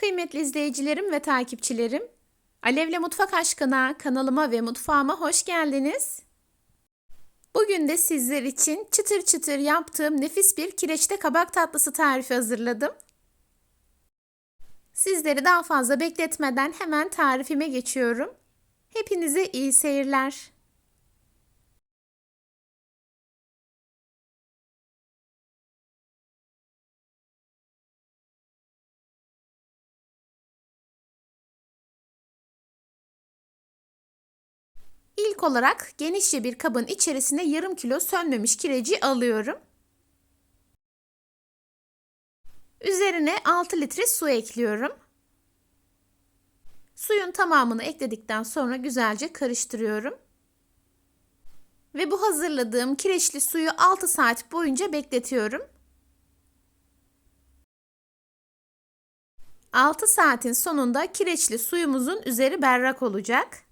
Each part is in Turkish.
Kıymetli izleyicilerim ve takipçilerim, Alevle Mutfak Aşkına kanalıma ve mutfağıma hoş geldiniz. Bugün de sizler için çıtır çıtır yaptığım nefis bir kireçte kabak tatlısı tarifi hazırladım. Sizleri daha fazla bekletmeden hemen tarifime geçiyorum. Hepinize iyi seyirler. İlk olarak genişçe bir kabın içerisine yarım kilo sönmemiş kireci alıyorum. Üzerine 6 litre su ekliyorum. Suyun tamamını ekledikten sonra güzelce karıştırıyorum. Ve bu hazırladığım kireçli suyu 6 saat boyunca bekletiyorum. 6 saatin sonunda kireçli suyumuzun üzeri berrak olacak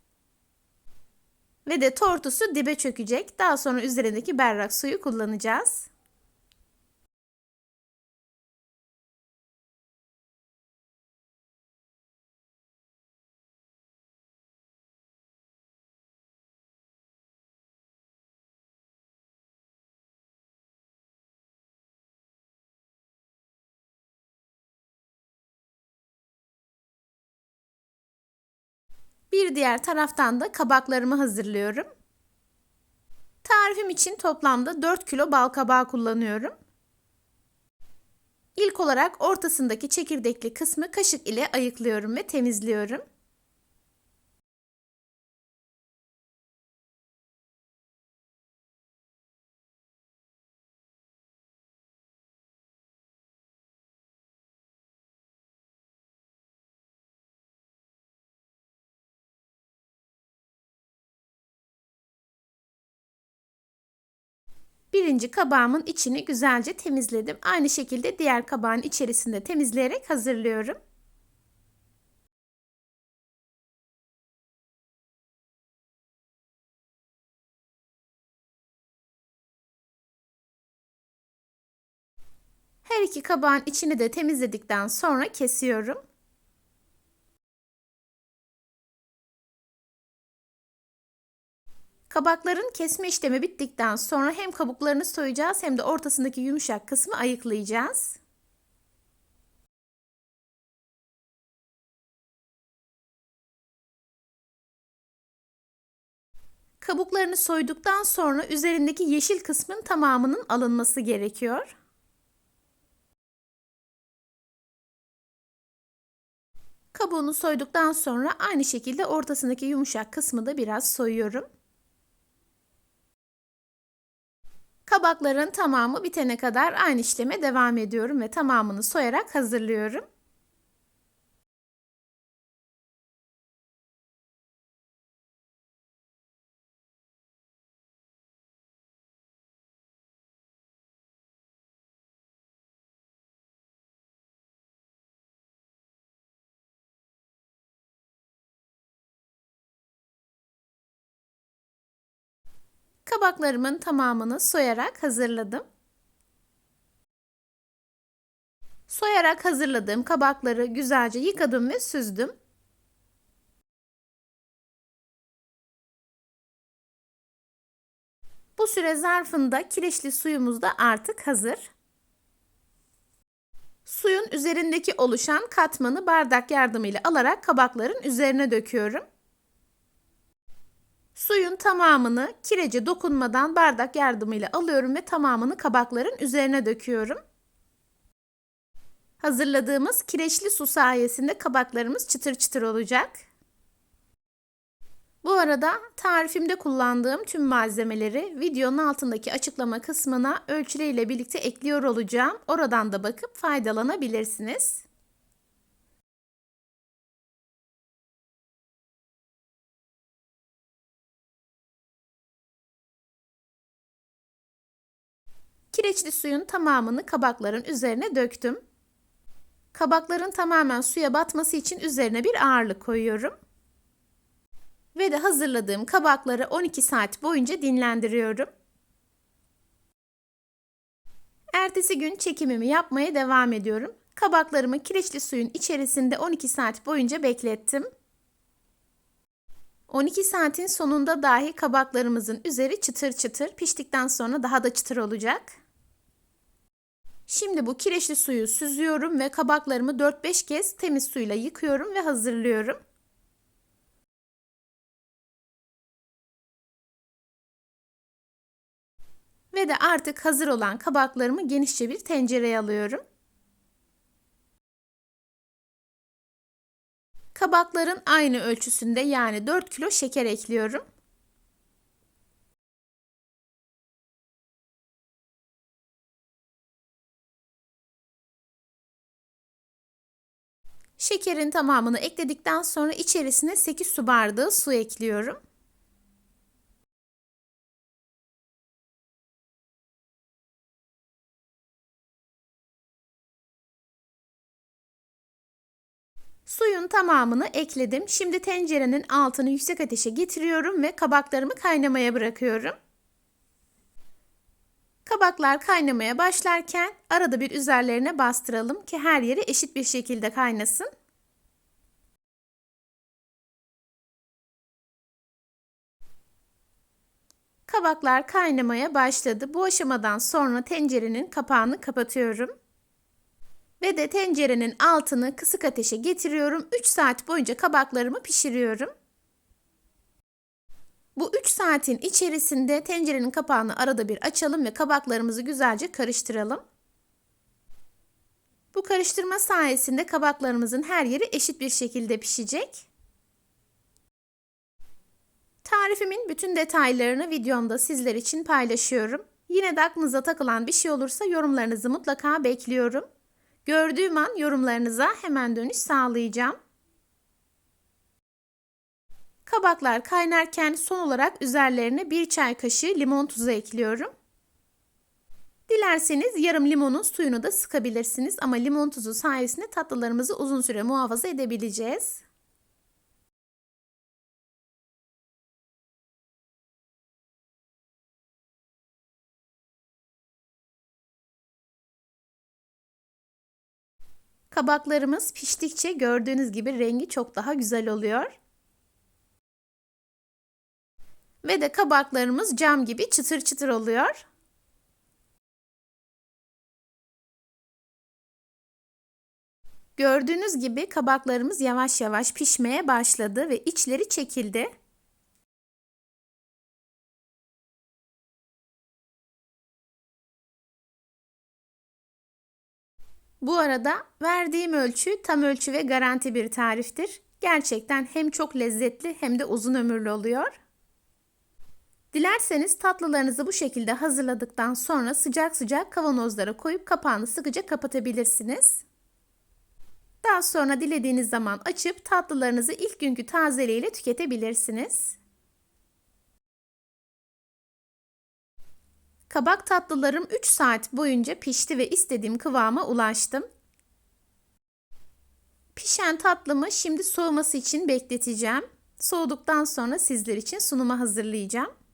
ve de tortusu dibe çökecek. Daha sonra üzerindeki berrak suyu kullanacağız. Bir diğer taraftan da kabaklarımı hazırlıyorum. Tarifim için toplamda 4 kilo bal kabağı kullanıyorum. İlk olarak ortasındaki çekirdekli kısmı kaşık ile ayıklıyorum ve temizliyorum. Birinci kabağımın içini güzelce temizledim. Aynı şekilde diğer kabağın içerisinde temizleyerek hazırlıyorum. Her iki kabağın içini de temizledikten sonra kesiyorum. Kabakların kesme işlemi bittikten sonra hem kabuklarını soyacağız hem de ortasındaki yumuşak kısmı ayıklayacağız. Kabuklarını soyduktan sonra üzerindeki yeşil kısmın tamamının alınması gerekiyor. Kabuğunu soyduktan sonra aynı şekilde ortasındaki yumuşak kısmı da biraz soyuyorum. Kabakların tamamı bitene kadar aynı işleme devam ediyorum ve tamamını soyarak hazırlıyorum. Kabaklarımın tamamını soyarak hazırladım. Soyarak hazırladığım kabakları güzelce yıkadım ve süzdüm. Bu süre zarfında kireçli suyumuz da artık hazır. Suyun üzerindeki oluşan katmanı bardak yardımıyla alarak kabakların üzerine döküyorum. Suyun tamamını kirece dokunmadan bardak yardımıyla alıyorum ve tamamını kabakların üzerine döküyorum. Hazırladığımız kireçli su sayesinde kabaklarımız çıtır çıtır olacak. Bu arada tarifimde kullandığım tüm malzemeleri videonun altındaki açıklama kısmına ölçüleriyle birlikte ekliyor olacağım. Oradan da bakıp faydalanabilirsiniz. Kireçli suyun tamamını kabakların üzerine döktüm. Kabakların tamamen suya batması için üzerine bir ağırlık koyuyorum. Ve de hazırladığım kabakları 12 saat boyunca dinlendiriyorum. Ertesi gün çekimimi yapmaya devam ediyorum. Kabaklarımı kireçli suyun içerisinde 12 saat boyunca beklettim. 12 saatin sonunda dahi kabaklarımızın üzeri çıtır çıtır piştikten sonra daha da çıtır olacak. Şimdi bu kireçli suyu süzüyorum ve kabaklarımı 4-5 kez temiz suyla yıkıyorum ve hazırlıyorum. Ve de artık hazır olan kabaklarımı genişçe bir tencereye alıyorum. Kabakların aynı ölçüsünde yani 4 kilo şeker ekliyorum. Şekerin tamamını ekledikten sonra içerisine 8 su bardağı su ekliyorum. Suyun tamamını ekledim. Şimdi tencerenin altını yüksek ateşe getiriyorum ve kabaklarımı kaynamaya bırakıyorum. Kabaklar kaynamaya başlarken arada bir üzerlerine bastıralım ki her yeri eşit bir şekilde kaynasın. Kabaklar kaynamaya başladı. Bu aşamadan sonra tencerenin kapağını kapatıyorum. Ve de tencerenin altını kısık ateşe getiriyorum. 3 saat boyunca kabaklarımı pişiriyorum. Bu 3 saatin içerisinde tencerenin kapağını arada bir açalım ve kabaklarımızı güzelce karıştıralım. Bu karıştırma sayesinde kabaklarımızın her yeri eşit bir şekilde pişecek. Tarifimin bütün detaylarını videomda sizler için paylaşıyorum. Yine de aklınıza takılan bir şey olursa yorumlarınızı mutlaka bekliyorum. Gördüğüm an yorumlarınıza hemen dönüş sağlayacağım. Kabaklar kaynarken son olarak üzerlerine bir çay kaşığı limon tuzu ekliyorum. Dilerseniz yarım limonun suyunu da sıkabilirsiniz ama limon tuzu sayesinde tatlılarımızı uzun süre muhafaza edebileceğiz. Kabaklarımız piştikçe gördüğünüz gibi rengi çok daha güzel oluyor. Ve de kabaklarımız cam gibi çıtır çıtır oluyor. Gördüğünüz gibi kabaklarımız yavaş yavaş pişmeye başladı ve içleri çekildi. Bu arada verdiğim ölçü tam ölçü ve garanti bir tariftir. Gerçekten hem çok lezzetli hem de uzun ömürlü oluyor. Dilerseniz tatlılarınızı bu şekilde hazırladıktan sonra sıcak sıcak kavanozlara koyup kapağını sıkıca kapatabilirsiniz. Daha sonra dilediğiniz zaman açıp tatlılarınızı ilk günkü tazeliğiyle tüketebilirsiniz. Kabak tatlılarım 3 saat boyunca pişti ve istediğim kıvama ulaştım. Pişen tatlımı şimdi soğuması için bekleteceğim. Soğuduktan sonra sizler için sunuma hazırlayacağım.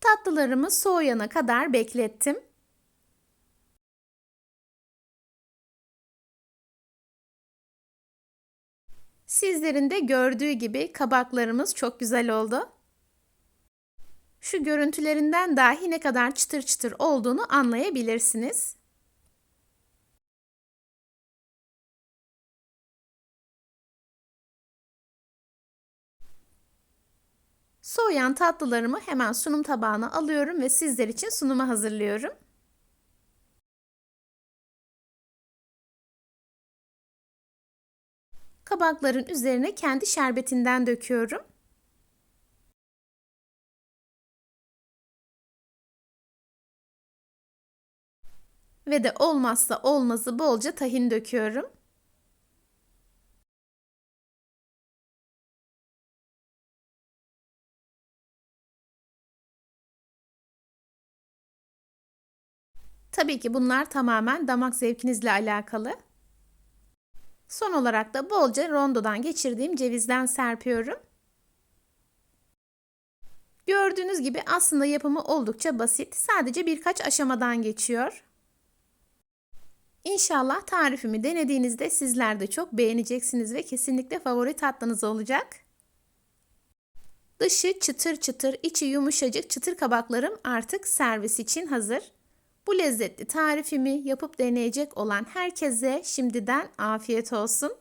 Tatlılarımı soğuyana kadar beklettim. Sizlerin de gördüğü gibi kabaklarımız çok güzel oldu. Şu görüntülerinden dahi ne kadar çıtır çıtır olduğunu anlayabilirsiniz. Soğuyan tatlılarımı hemen sunum tabağına alıyorum ve sizler için sunuma hazırlıyorum. Kabakların üzerine kendi şerbetinden döküyorum. Ve de olmazsa olmazı bolca tahin döküyorum. Tabii ki bunlar tamamen damak zevkinizle alakalı. Son olarak da bolca rondodan geçirdiğim cevizden serpiyorum. Gördüğünüz gibi aslında yapımı oldukça basit. Sadece birkaç aşamadan geçiyor. İnşallah tarifimi denediğinizde sizler de çok beğeneceksiniz ve kesinlikle favori tatlınız olacak. Dışı çıtır çıtır, içi yumuşacık çıtır kabaklarım artık servis için hazır. Bu lezzetli tarifimi yapıp deneyecek olan herkese şimdiden afiyet olsun.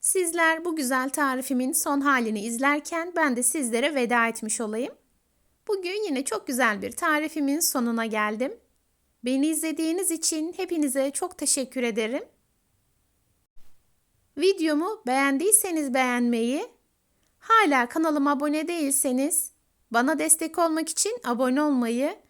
Sizler bu güzel tarifimin son halini izlerken ben de sizlere veda etmiş olayım. Bugün yine çok güzel bir tarifimin sonuna geldim. Beni izlediğiniz için hepinize çok teşekkür ederim. Videomu beğendiyseniz beğenmeyi, hala kanalıma abone değilseniz bana destek olmak için abone olmayı